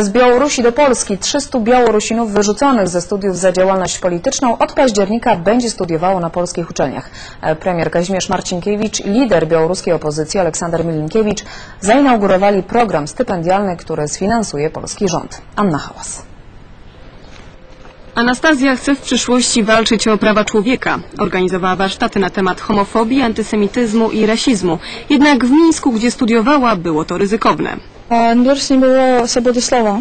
Z Białorusi do Polski 300 Białorusinów wyrzuconych ze studiów za działalność polityczną od października będzie studiowało na polskich uczelniach. Premier Kazimierz Marcinkiewicz i lider białoruskiej opozycji Aleksander Milinkiewicz zainaugurowali program stypendialny, który sfinansuje polski rząd. Anna Hałas. Anastazja chce w przyszłości walczyć o prawa człowieka. Organizowała warsztaty na temat homofobii, antysemityzmu i rasizmu. Jednak w Mińsku, gdzie studiowała, było to ryzykowne. Już nie było swobody słowa.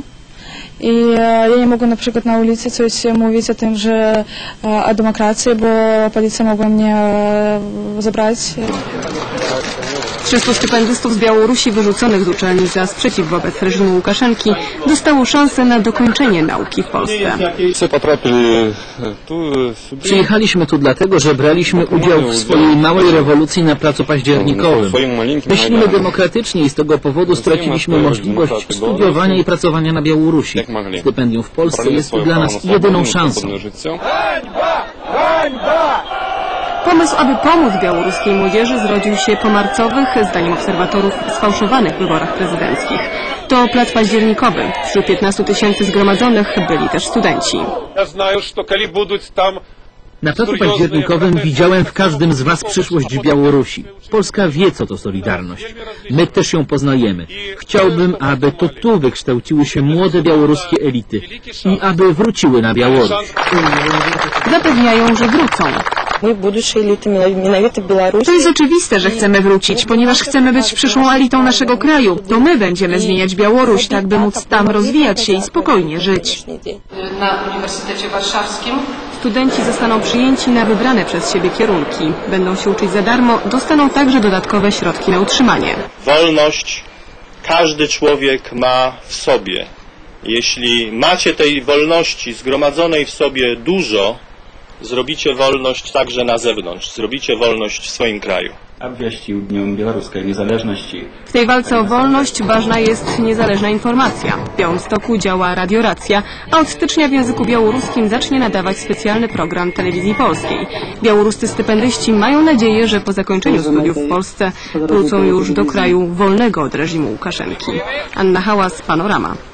I e, ja nie mogę na przykład na ulicy coś mówić o tym, że e, o demokracji, bo policja mogła mnie e, zabrać. 300 stypendystów z Białorusi wyrzuconych z uczelni za sprzeciw wobec reżimu Łukaszenki dostało szansę na dokończenie nauki w Polsce. Przyjechaliśmy tu dlatego, że braliśmy udział w swojej małej rewolucji na Placu Październikowym. Myślimy demokratycznie i z tego powodu straciliśmy możliwość studiowania i pracowania na Białorusi. Stypendium w Polsce jest dla nas jedyną szansą. Pomysł, aby pomóc białoruskiej młodzieży zrodził się po marcowych, zdaniem obserwatorów, sfałszowanych wyborach prezydenckich. To plac październikowy. Wśród 15 tysięcy zgromadzonych byli też studenci. Ja znam, kiedy tam na placu październikowym widziałem w każdym z Was przyszłość Białorusi. Polska wie, co to Solidarność. My też ją poznajemy. Chciałbym, aby to tu wykształciły się młode białoruskie elity i aby wróciły na Białoruś. Zapewniają, że wrócą. To jest oczywiste, że chcemy wrócić, ponieważ chcemy być przyszłą elitą naszego kraju. To my będziemy zmieniać Białoruś, tak by móc tam rozwijać się i spokojnie żyć. Na Uniwersytecie Warszawskim Studenci zostaną przyjęci na wybrane przez siebie kierunki. Będą się uczyć za darmo, dostaną także dodatkowe środki na utrzymanie. Wolność każdy człowiek ma w sobie. Jeśli macie tej wolności zgromadzonej w sobie dużo, zrobicie wolność także na zewnątrz, zrobicie wolność w swoim kraju. obwieścił Dniem Białoruskiej Niezależności. W tej walce o wolność ważna jest niezależna informacja. W Białymstoku działa radioracja, a od stycznia w języku białoruskim zacznie nadawać specjalny program telewizji polskiej. Białoruscy stypendyści mają nadzieję, że po zakończeniu studiów w Polsce wrócą już do kraju wolnego od reżimu Łukaszenki. Anna Hałas, Panorama.